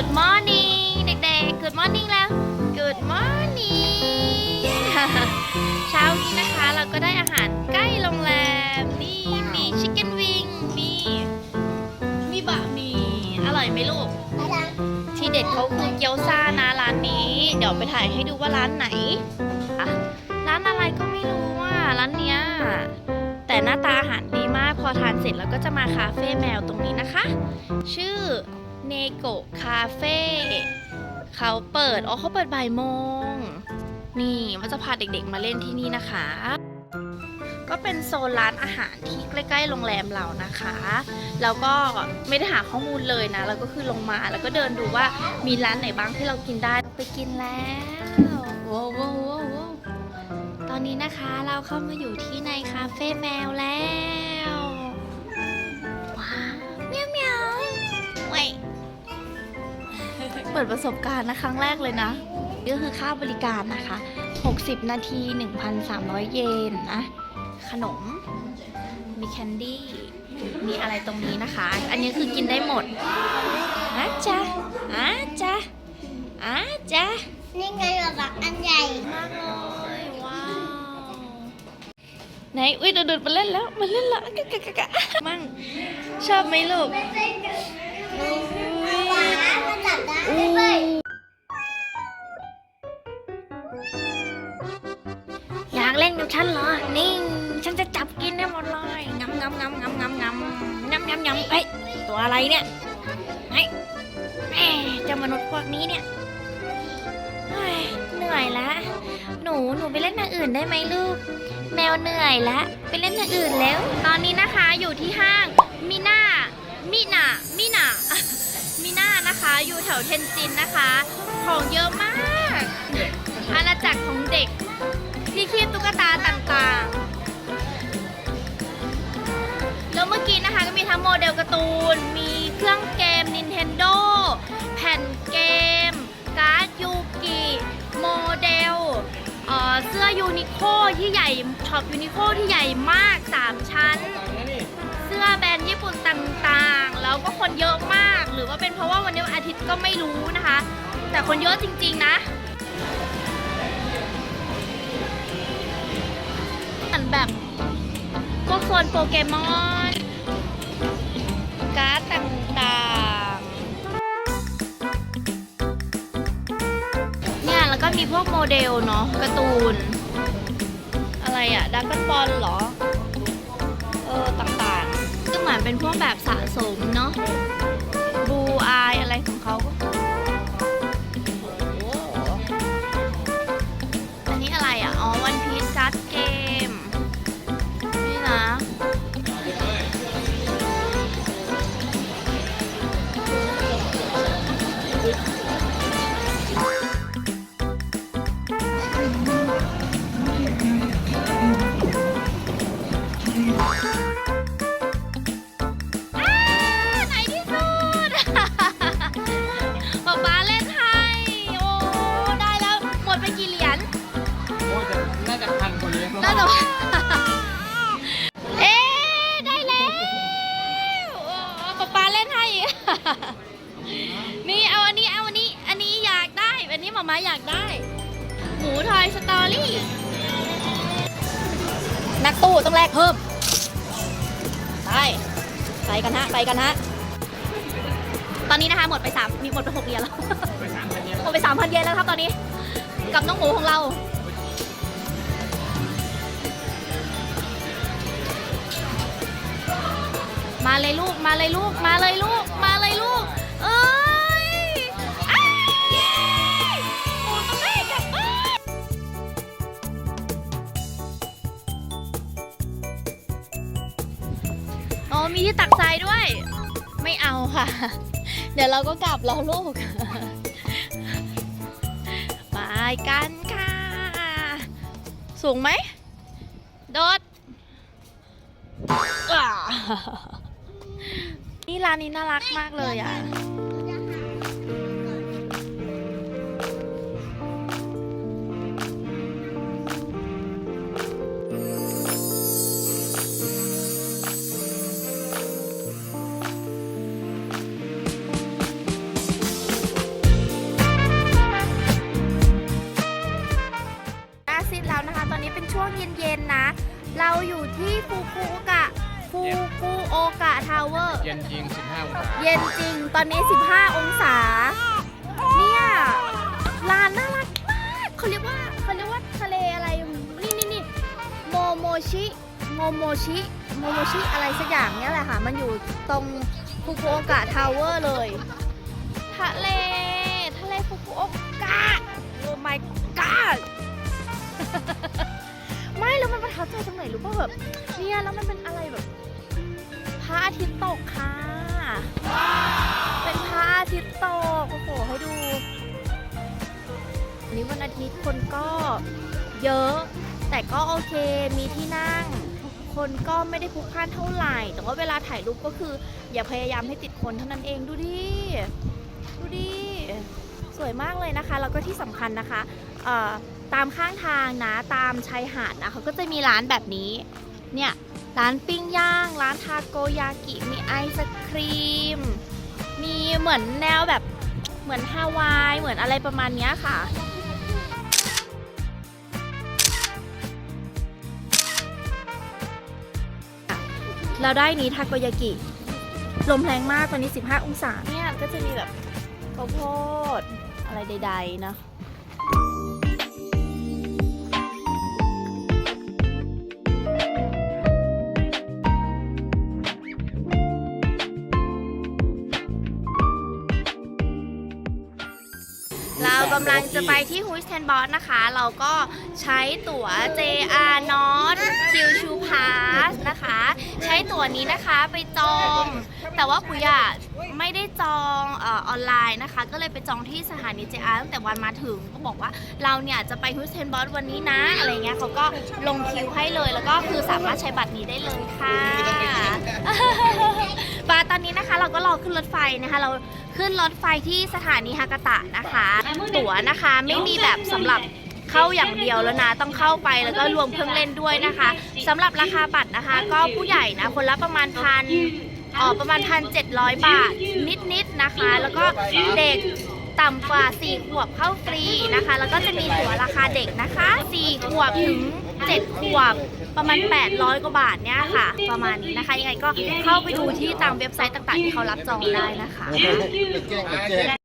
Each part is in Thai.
Good morning เด็กๆ Good morning แล้ว Good morning เช้านี้นะคะเราก็ได้อาหารใกล้โรงแรม นี่มีชิคเก้นวิงมีมีบะหมี่อร่อยไหมลูก ที่เด็ดเขาคือเกี๊ยวซ่านะร้านนี้ เดี๋ยวไปถ่ายให้ดูว่าร้านไหนอะร้านอะไรก็ไม่รู้ว่าร้านเนี้ยแต่หน้าตาอาหารดีมากพอทานเสร็จแล้วก็จะมาคาเฟ่แมวตรงนี้นะคะ ชื่อ เนโกะคาเฟ่เขาเปิด อ๋อเขาเปิดบ่ายโมง นี่ว่าจะพาเด็กๆมาเล่นที่นี่นะคะ ก็เป็นโซนร้านอาหารที่ใกล้ๆโรงแรมเรานะคะ แล้วก็ไม่ได้หาข้อมูลเลยนะ แล้วก็คือลงมาแล้วก็เดินดูว่ามีร้านไหนบ้างที่เรากินได้ ไปกินแล้วว้าวว้าวววตอนนี้นะคะเราเข้ามาอยู่ที่ในคาเฟ่แมวแล้ว ปิดประสบการณ์นะครั้งแรกเลยนะก็คือค่าบริการนะคะ 60 นาที 1,300 เยนนะ ขนม มีแคนดี้ มีอะไรตรงนี้นะคะ อันนี้คือกินได้หมดอาจ้ะอาจ้ะอาจ้ะนี่ไงแบบอันใหญ่มากเลย ว้าว ไหน อุ้ยดูดมันเล่นแล้วมันเล่นแล้วกะกะกะกมั่งชอบไหมลูกว้ามา う备。 ถวเทนจินนะคะ ของเยอะมากอาณาจักรของเด็ก ที่คีบตุ๊กตาต่างๆ แล้วเมื่อกี้นะคะก็มีทั้งโมเดลการ์ตูน มีเครื่องเกม Nintendo แผ่นเกม การ์ดยูกิโมเดลเสื้อยูนิโคที่ใหญ่ช็อปยูนิโคที่ใหญ่มาก 3 ชั้น เสื้อแบรนด์ญี่ปุ่นต่างๆ แล้วก็คนเยอะมาก หรือว่าเป็นเพราะว่าวันนี้วันอาทิตย์ก็ไม่รู้นะคะ แต่คนเยอะจริง ๆ นะเหมือนแบบพวกโซนโปเกมอนการ์ดต่างๆ เนี่ยแล้วก็มีพวกโมเดลเนาะการ์ตูน อะไรอะดักกันบอลเหรอ เออ ต่างๆ ก็เหมือนเป็นพวกแบบสะสมเนาะ ของเขาก็ มดไปสามพันเยนแล้วครับตอนนี้ กับน้องหมูของเรา มาเลยลูก มาเลยลูก มาเลยลูก มาเลยลูก เอ้ยอ้ายหมูต้องได้กลับบ้าน อ๋อมีที่ตักทรายด้วย ไม่เอาค่ะ เดี๋ยวเราก็กลับแล้วลูก ไปกันค่ะ สูงไหม โดด นี่ร้านนี้น่ารักมากเลยอะ ย็นจริง 15องศาเย็นจริง ตอนนี้ 15 องศา เนี่ยลานน่ารักมากเขาเรียกว่าเขาเรียกว่าทะเลอะไร นี่นี่นี่โมโมชิ โมโมชิ โมโมชิอะไรสักอย่างเนี่ยแหละค่ะ มันอยู่ตรงฟุกุโอกะทาวเวอร์เลย ทะเล ทะเลฟุกุโอกะ โอ้ my god ไม่แล้วมันประทับใจตรงไหนรู้ป่ะแบบเนี่ยแล้วมันเป็นอะไรแบบ ระอาทิตย์ตกค่ะ เป็นพระอาทิตย์ตก โอ้โห ให้ดูวันนี้วันอาทิตย์คนก็เยอะ แต่ก็โอเค มีที่นั่ง คนก็ไม่ได้พลุกพล่านเท่าไหร่ แต่ว่าเวลาถ่ายรูปก็คือ อย่าพยายามให้ติดคนเท่านั้นเอง ดูดิ ดูดิ สวยมากเลยนะคะ แล้วก็ที่สำคัญนะคะ ตามข้างทางนะ ตามชายหาดนะเขาก็จะมีร้านแบบนี้ เนี่ย ร้านปิ้งย่าง ร้านทาโกยากิ มีไอศครีม มีเหมือนแนวแบบเหมือนฮาวาย เหมือนอะไรประมาณนี้ค่ะเราได้นี้ทาโกยากิ ลมแรงมากตอนนี้ 15 องศาเนี่ยก็จะมีแบบข้าวโพดอะไรใดๆเนาะากำลังจะไปที่ฮุสเทนบอสนะคะ เราก็ใช้ตั๋ว JR North Q Chu Pass นะคะ ใช้ตั๋วนี้นะคะไปจอง แต่ว่าปุยอะไม่ได้จองเออออนไลน์นะคะ ก็เลยไปจองที่สถานี JR ตั้งแต่วันมาถึงก็บอกว่าเราเนี่ยจะไปฮุสเทนบอสวันนี้นะอะไรเงี้ยเขาก็ลงคิวให้เลยแล้วก็คือสามารถใช้บัตรนี้ได้เลยค่ะปาตอนนี้นะคะเราก็รอขึ้นรถไฟนะคะ เรา ขึ้นรถไฟที่สถานีฮากาตะนะคะ ตั๋วนะคะไม่มีแบบสำหรับเข้าอย่างเดียวแล้วนะต้องเข้าไปแล้วก็รวมเครื่องเล่นด้วยนะคะสำหรับราคาบัตรนะคะ ก็ผู้ใหญ่นะคนละประมาณพันอ๋อประมาณพันเจ็ดร้อยบาทนิดๆนะคะ แล้วก็เด็ก ต่ำกว่า 4 ขวบเข้าฟรีนะคะ แล้วก็จะมีตั๋วราคาเด็กนะคะ 4 ขวบถึง 7 ขวบประมาณ 800 กว่าบาทเนี่ยค่ะ ประมาณนี้นะคะ ยังไงก็เข้าไปดูที่ตามเว็บไซต์ต่างๆ ที่เขารับจองได้นะคะถึ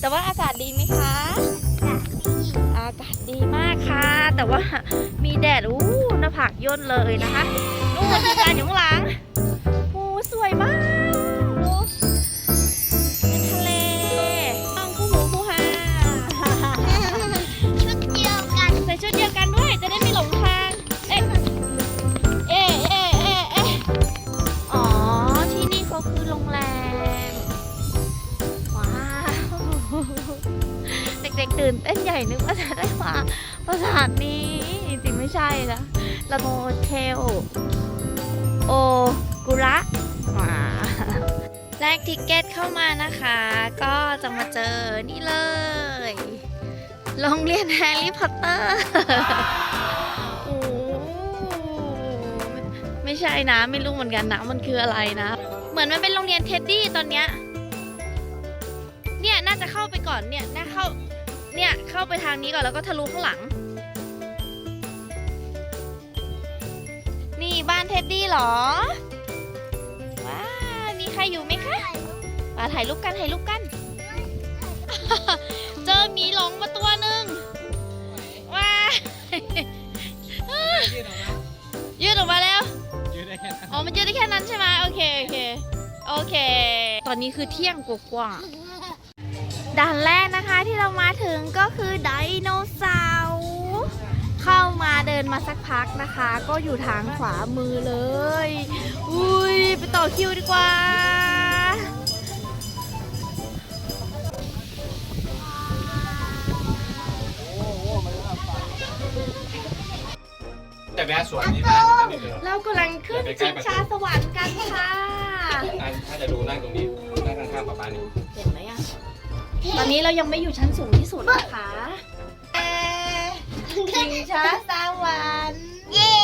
แต่ว่าอากาศดีไหมคะ อากาศดีมากค่ะ แต่ว่ามีแดดอู้หน้าผากย่นเลยนะคะนู่นที่การอยู่ข้างหลัง ตื่นเต้นใหญ่นึกว่าจะได้มาประสาทนี้จริงไม่ใช่นะละโมเทล โอกุระว้าแลกทิกเก็ตเข้ามานะคะ ก็จะมาเจอนี่เลยโรงเรียนแฮร์รี่พอตเตอร์โอ้ไม่ใช่นะ ไม่รู้เหมือนกันนะ มันคืออะไรนะ เหมือนมันเป็นโรงเรียนเท็ดดี้ตอนเนี้ยเนี่ยน่าจะเข้าไปก่อนเนี่ยน่าเข้า เนี่ยเข้าไปทางนี้ก่อนแล้วก็ทะลุข้างหลัง นี่บ้านเท็ดดี้เหรอ ว้าวมีใครอยู่ไหมคะมาถ่ายรูปกันถ่ายรูปกัน เจอหมีหลงมาตัวหนึ่งว้ายยืดออกมายืดออกมาแล้วยืดได้แค่นั้นอ๋อมันยืดได้แค่นั้นใช่ไหมโอเคโอเคโอเค ตอนนี้คือเที่ยงกว่าๆ ด่านแรกนะคะที่เรามาถึงก็คือไดโนเสาร์เข้ามาเดินมาสักพักนะคะ ก็อยู่ทางขวามือเลย อุ้ยไปต่อคิวดีกว่า แต่แวะสวนนี้นะนี่เดี๋ยวเรากำลังขึ้นชิงช้าสวรรค์กันค่ะอะถ้าจะดูนั่งตรงนี้นั่งข้างๆป๊าป๊านี่ เห็นไหมอะ ตอนนี้เรายังไม่อยู่ชั้นสูงที่สุดนะคะเอ๊ะชิงช้าสวรรค์เย้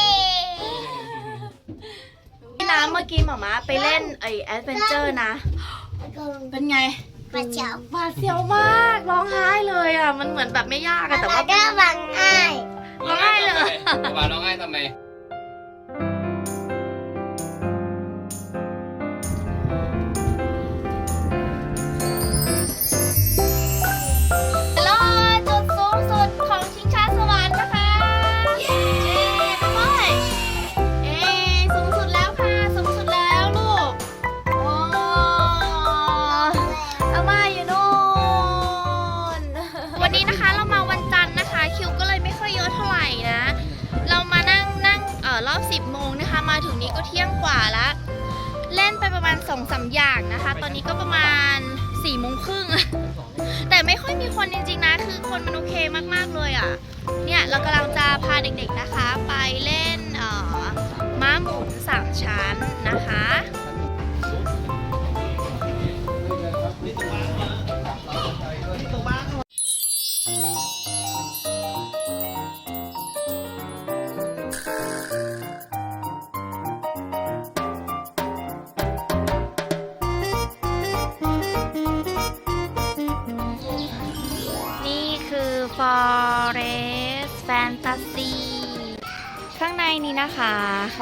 พี่น้ำเมื่อกี้หมามาไปเล่นไอแอดเวนเจอร์นะ เป็นไงปลาเจ้าบาดเสียวมากร้องไห้เลยอะ มันเหมือนแบบไม่ยากอะแต่ว่าก็บังอ้ายร้องไห้เลยป๊าป๊าร้องไห้ทำไม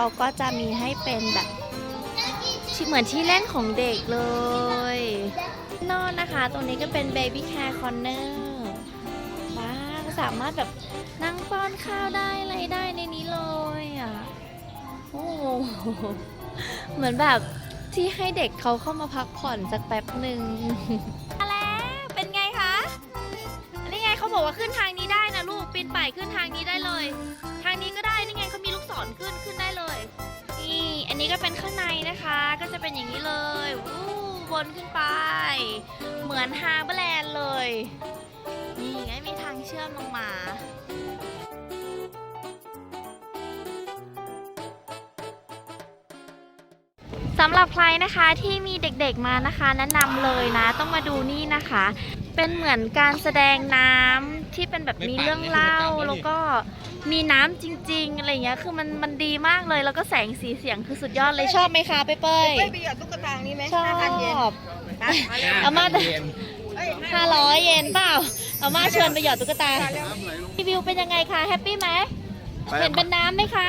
เขาก็จะมีให้เป็นแบบที่เหมือนที่เล่นของเด็กเลย นอนนะคะ ตรงนี้ก็เป็น Baby Care Corner ว้าวสามารถแบบนั่งป้อนข้าวได้อะไรได้ในนี้เลยอะ โอ้เหมือนแบบที่ให้เด็กเขาเข้ามาพักผ่อนสักแป๊บหนึ่งมาแล้วเป็นไงคะนี่ไงเขาบอกว่าขึ้นทางนี้ได้นะลูกปีนป่ายขึ้นทางนี้ได้เลย ทางนี้ก็ได้นี่ไงเขามี ลูกศรขึ้นขึ้นได้เลย นี่ อันนี้ก็เป็นข้างในนะคะ ก็จะเป็นอย่างนี้เลยวู้วนขึ้นไป เหมือนฮาร์เบอร์แลนด์เลย นี่ไงมีทางเชื่อมลงมาสำหรับใครนะคะที่มีเด็กๆมานะคะ แนะนำเลยนะต้องมาดูนี่นะคะ เป็นเหมือนการแสดงน้ำ ที่เป็นแบบมีเรื่องเล่าแล้วก็มีน้ำจริง ๆ อะไรเงี้ย คือมันมันดีมากเลย แล้วก็แสงสีเสียงคือสุดยอดเลยชอบไหมคะเป้ยเป้ยไม่ไปหยอดตุ๊กตานี้ไหมชอห้าพันเยนบไปมาแล้วอาม่าเย็นเอ้ยห้าร้อยเยนเปล่าเอามาชวนไปหยอดตุ๊กตารีวิวเป็นยังไงคะแฮปปี้ไหมเห็นเป็นน้ำไหมคะ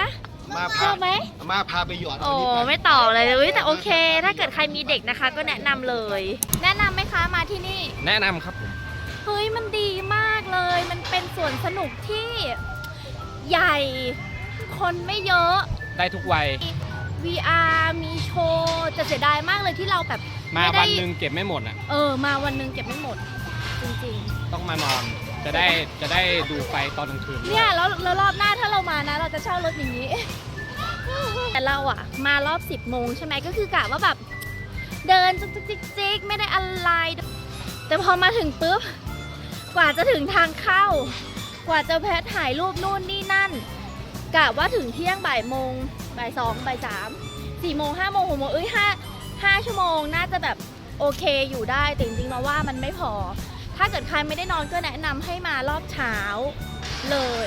มาชพาอบไหมมาพาไปหยอดโอ้ไม่ตอบเลยเว้ยแต่โอเค ถ้าเกิดใครมีเด็กนะคะ ก็แนะนำเลย แนะนำไหมคะมาที่นี่ แนะนำครับผมเฮ้ยมันดีมากเลย มันเป็นสวนสนุกที่ใหญ่ คนไม่เยอะ ได้ทุกวัย VR มีโชว์จะเสียดายมากเลยที่เราแบบมาไม่ได้วันหนึ่งเก็บไม่หมดอะ เออ มาวันหนึงเก็บไม่หมด จริงต้องมานอน จะได้จะได้ดูไฟตอนกลางคืนๆเนี่ยแล้วแล้วรอบหน้าถ้าเรามานะ เราจะเช่ารถอย่างนี้ แต่เราอะมารอบ 10โมงใช่ไหมก็คือกะว่าแบบ เดินจุกจิกจิกไม่ได้อะไร แต่พอมาถึงปุ๊บ กว่าจะถึงทางเข้า กว่าจะแพทถ่ายรูปนู่นนี่นั่นกะว่าถึงเที่ยงบ่ายโมงบ่ายสองบ่ายสามสี่โมงห้าโมงหกโมงเอ้ยห้าห้าชั่วโมงน่าจะแบบโอเคอยู่ได้แต่จริงๆมาว่ามันไม่พอ ถ้าเกิดใครไม่ได้นอนก็แนะนำให้มารอบเช้าเลย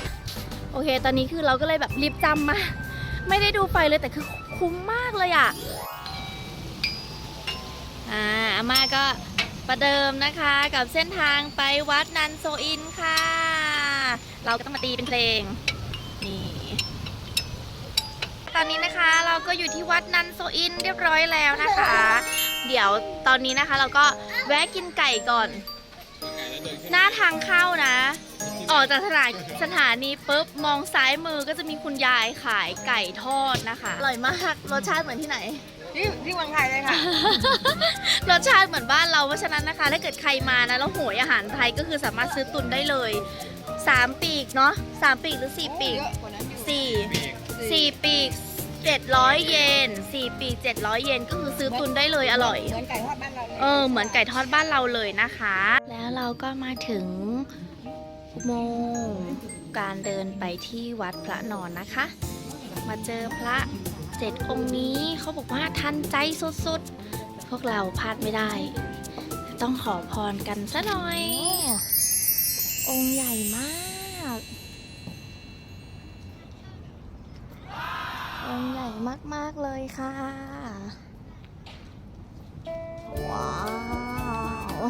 โอเค ตอนนี้คือเราก็เลยแบบรีบจำมา ไม่ได้ดูไฟเลยแต่คือคุ้มมากเลยอะอ่าอาม่าก็ ประเดิมนะคะกับเส้นทางไปวัดนันโซอินค่ะ เราก็ต้องมาตีเป็นเพลง นี่ ตอนนี้นะคะเราก็อยู่ที่วัดนันโซอินเรียบร้อยแล้วนะคะ เดี๋ยวตอนนี้นะคะเราก็แวะกินไก่ก่อน หน้าทางเข้านะ ออกจากสถานสถานีปุ๊บมองซ้ายมือก็จะมีคุณยายขายไก่ทอดนะคะ อร่อยมาก รสชาติเหมือนที่ไหน ที่ที่เมืองไทยเลยค่ะ รสชาติเหมือนบ้านเราเพราะฉะนั้นนะคะถ้าเกิดใครมานะแล้วโหยอาหารไทยก็คือสามารถซื้อตุนได้เลยสามปีกเนาะสามปีกหรือสี่ปีกเยอะกว่านั้นอยู่สี่สี่ปีกเจ็ดร้อยเยนสี่ปีกเจ็ดร้อยเยนก็คือซื้อตุนได้เลยอร่อย เหมือนไก่ทอดบ้านเราเลยเออเหมือนไก่ทอดบ้านเราเลยนะคะ แล้วเราก็มาถึงอุโมงค์การเดินไปที่วัดพระนอนนะคะ มาเจอพระ เจ็ดองค์นี้เขาบอกว่าทันใจสุดๆ พวกเราพลาดไม่ได้ ต้องขอพรกันซะหน่อย องค์ใหญ่มาก องค์ใหญ่มากๆเลยค่ะ ว้าว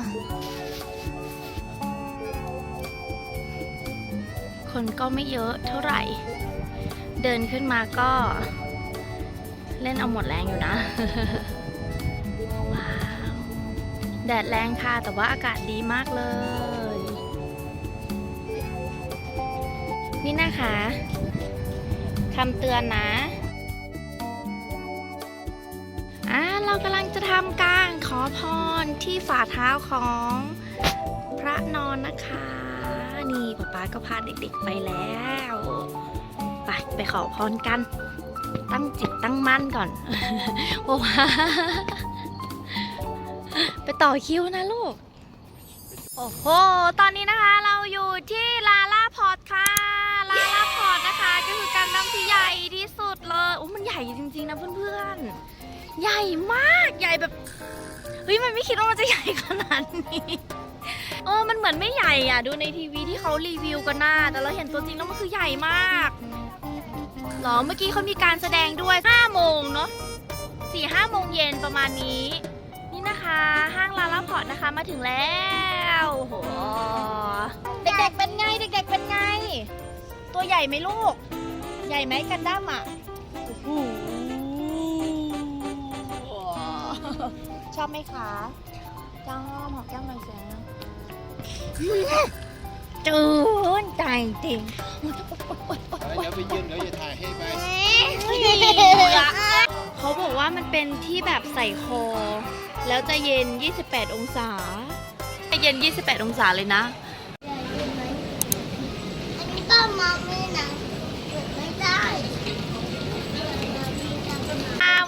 คนก็ไม่เยอะเท่าไหร่ เดินขึ้นมาก็ เล่นเอาหมดแรงอยู่นะว้าวแดดแรงค่ะแต่ว่าอากาศดีมากเลย นี่นะคะคำเตือนนะอ่าเรากำลังจะทำการขอพรที่ฝ่าเท้าของพระนอนนะคะ นี่ป๊าป๊าก็พาเด็กๆไปแล้ว ไปไปขอพรกัน ตั้งจิตตั้งมั่นก่อนเพราะว่าไปต่อคิวนะลูก โอ้โห ตอนนี้นะคะเราอยู่ที่ลาล่าพอร์ตค่ะ ลาล่าพอร์ตนะคะ ก็คือการนำที่ใหญ่ที่สุดเลยโอ้มันใหญ่จริงๆนะเพื่อนๆ ใหญ่มาก ใหญ่แบบ เฮ้ย มันไม่คิดว่ามันจะใหญ่ขนาดนี้เออ มันเหมือนไม่ใหญ่อะ ดูในทีวีที่เขารีวิวกันหน้า แต่เราเห็นตัวจริงแล้วมันคือใหญ่มาก หรอเมื่อกี้เขามีการแสดงด้วย5โมงเนาะสี่ห้าโมงเย็นประมาณนี้ นี่นะคะ ห้างลาลาพอร์ตนะคะมาถึงแล้วโอ้โหเด็กๆเป็นไงเด็กๆเป็นไง ตัวใหญ่ไหมลูก ใหญ่ไหมกันด้ามอะโอ้โหชอบไหมคะชอบหอมแก้มหน่อยสิ จูนใจจริงเดี๋ยวไปยืนเดี๋ยวจะถ่ายให้ไปเขาบอกว่ามันเป็นที่แบบใส่คอ แล้วจะเย็น 28 องศาจะเย็น 28 องศาเลยนะอันนี้ก็มองไม่นะไม่ได้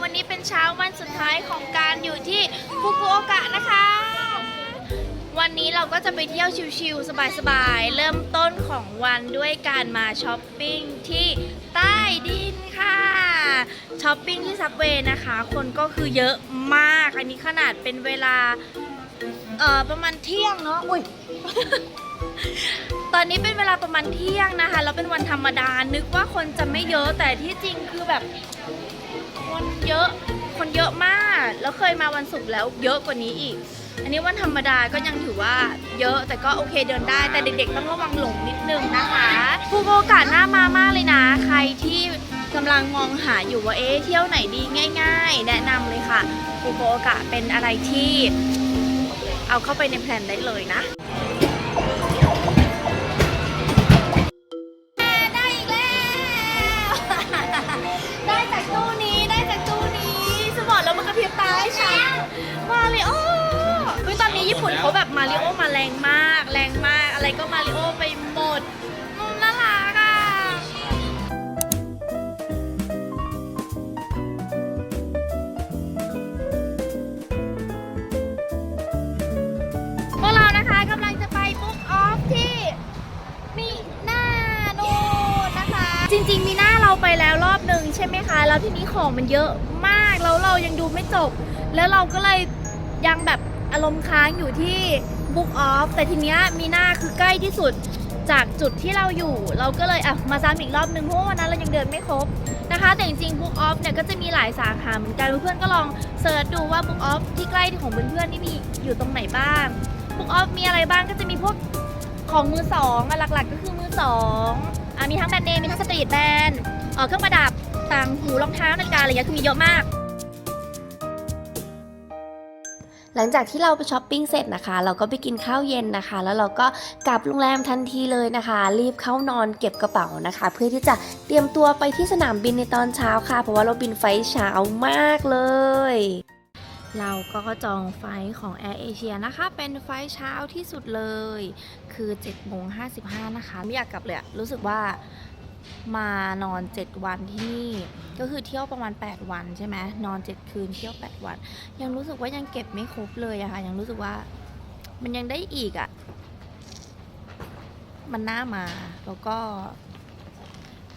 วันนี้เป็นเช้าวันสุดท้ายของการอยู่ที่ฟุกุโอกะนะคะ วันนี้เราก็จะไปเที่ยวชิลๆสบายๆ เริ่มต้นของวันด้วยการมาช้อปปิ้งที่ใต้ดินค่ะช้อปปิ้งที่ซับเวย์นะคะ คนก็คือเยอะมาก อันนี้ขนาดเป็นเวลาเอ่อประมาณเที่ยงเนาะอุ้ยตอนนี้เป็นเวลาประมาณเที่ยงนะคะแล้วเป็นวันธรรมดานึกว่าคนจะไม่เยอะแต่ที่จริงคือแบบ คนเยอะคนเยอะมาก แล้วเคยมาวันศุกร์แล้วเยอะกว่านี้อีก อันนี้วันธรรมดาก็ยังถือว่าเยอะแต่ก็โอเคเดินได้ แต่เด็กๆต้องระวังหลงนิดนึงนะคะภูโอกาสหน้ามามากเลยนะ ใครที่กำลังมองหาอยู่ว่าเอ๊ะเที่ยวไหนดีง่าย ๆ แนะนำเลยค่ะภูโอกะเป็นอะไรที่เอาเข้าไปในแพลนได้เลยนะ ปุ่นเขาแบบมาริโอมาแรงมาก แรงมากอะไรก็มาริโอไปหมดอืมน่ารักอะพวกเรานะคะกำลังจะไปบุ๊กออฟที่มีหน้าโน่นนะคะ จริงๆมีหน้าเราไปแล้วรอบหนึ่งใช่ไหมคะ แล้วที่นี้ของมันเยอะมากแล้วเรายังดูไม่จบ แล้วเราก็เลยยังแบบ อารมณ์ค้างอยู่ที่บุ๊กออฟแต่ทีเนี้ยมีหน้าคือใกล้ที่สุดจากจุดที่เราอยู่ เราก็เลยอะมาซ้ำอีกรอบนึงเพราะวันนั้นเรายังเดินไม่ครบนะคะ แต่จริงๆ Book Off เนี่ยก็จะมีหลายสาขาเหมือนกันเพื่อนๆก็ลองเสิร์ชดูว่า Book Off ที่ใกล้ของเพื่อนๆนี่มีอยู่ตรงไหนบ้างบุ๊กออฟมีอะไรบ้างก็จะมีพวกของมือสองหลักๆ ก็คือมือสองอะมีทั้งแบรนด์เนมมีทั้งสตรีทแบรนด์เอ่อเครื่องประดับต่างหูรองเท้านาฬิกาอะไรเงี้ยคือมีเยอะมาก หลังจากที่เราไปช้อปปิ้งเสร็จนะคะ เราก็ไปกินข้าวเย็นนะคะ แล้วเราก็กลับโรงแรมทันทีเลยนะคะ รีบเข้านอนเก็บกระเป๋านะคะ เพื่อที่จะเตรียมตัวไปที่สนามบินในตอนเช้าค่ะ เพราะว่าเราบินไฟล์เช้ามากเลยเราก็จองไฟล์ของ Air Asia นะคะ เป็นไฟล์เช้าที่สุดเลย คือ7โมง55นะคะ ไม่อยากกลับเลยรู้สึกว่า มานอน 7 วันที่นี่ ก็คือเที่ยวประมาณ 8 วันใช่ไหมนอน 7 คืนเที่ยว 8 วัน ยังรู้สึกว่ายังเก็บไม่ครบเลยอะค่ะ ยังรู้สึกว่ามันยังได้อีกอะมันน่ามาแล้วก็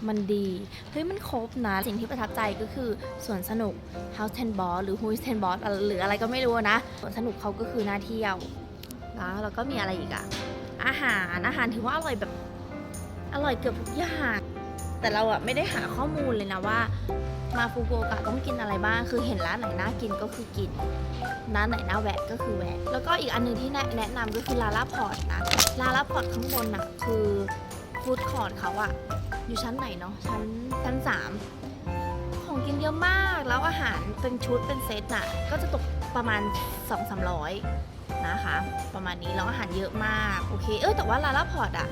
มันดี เฮ้ย มันครบนะ สิ่งที่ประทับใจก็คือสวนสนุก House Ten Boss หรือ Who's Ten Boss หรืออะไรก็ไม่รู้นะสวนสนุกเขาก็คือน่าเที่ยวนะแล้วก็มีอะไรอีกอะอาหารอาหารถือว่าอร่อยแบบ อร่อยเกือบทุกอย่าง แต่เราอะไม่ได้หาข้อมูลเลยนะว่า มาฟูกุโอกะต้องกินอะไรบ้าง คือเห็นร้านไหนน่ากินก็คือกิน ร้านไหนน่าแวะก็คือแวะ แล้วก็อีกอันหนึงที่แนะนะนำก็คือลาลาพอร์ตนะ ลาลาพอร์ตข้างบนน่ะคือฟู้ดคอร์ทเขาอะอยู่ชั้นไหนเนาะ ชั้นชั้นสามของกินเยอะมาก แล้วอาหารเป็นชุดเป็นเซตน่ะก็จะตกประมาณ 2 3 0 0นะคะ ประมาณนี้แล้วอาหารเยอะมาก โอเค เออแต่ว่าลาลาพอร์ตอะ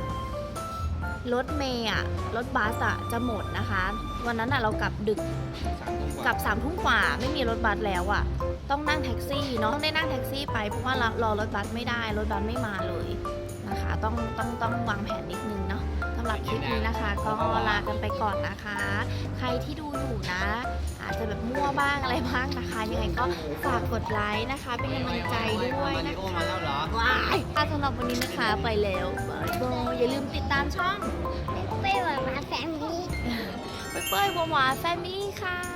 รถเมย์อะรถบัสอะจะหมดนะคะ วันนั้นอะเรากลับดึกสามทุ่มกกลัว่าบสามทุ่มกว่าไม่มีรถบัสแล้วอะ่ะต้องนั่งแท็กซี่เนาะต้องได้นั่งแท็กซี่ไปเพราะว่ารอรอรถบัสไม่ได้ รถบัสไม่มาเลยนะคะ ต้องต้องต้องวางแผนนิดนึงเนาะสำหรับคลิปนี้นะคะ ก็ลากันไปก่อนนะคะ ใครที่ดูอยู่นะ อาจจะแบบมั่วบ้างอะไรบ้างนะคะ ยังไงก็ฝากกดไลค์นะคะ เป็นกำลังใจด้วยนะคะว้ายถ้าสำหรับวันนี้นะคะไปแล้วบายบายอย่าลืมติดตามช่องไม่ไปหวานมาแฟมิลี่เป้ยๆวาวาแฟมิลี่ค่ะ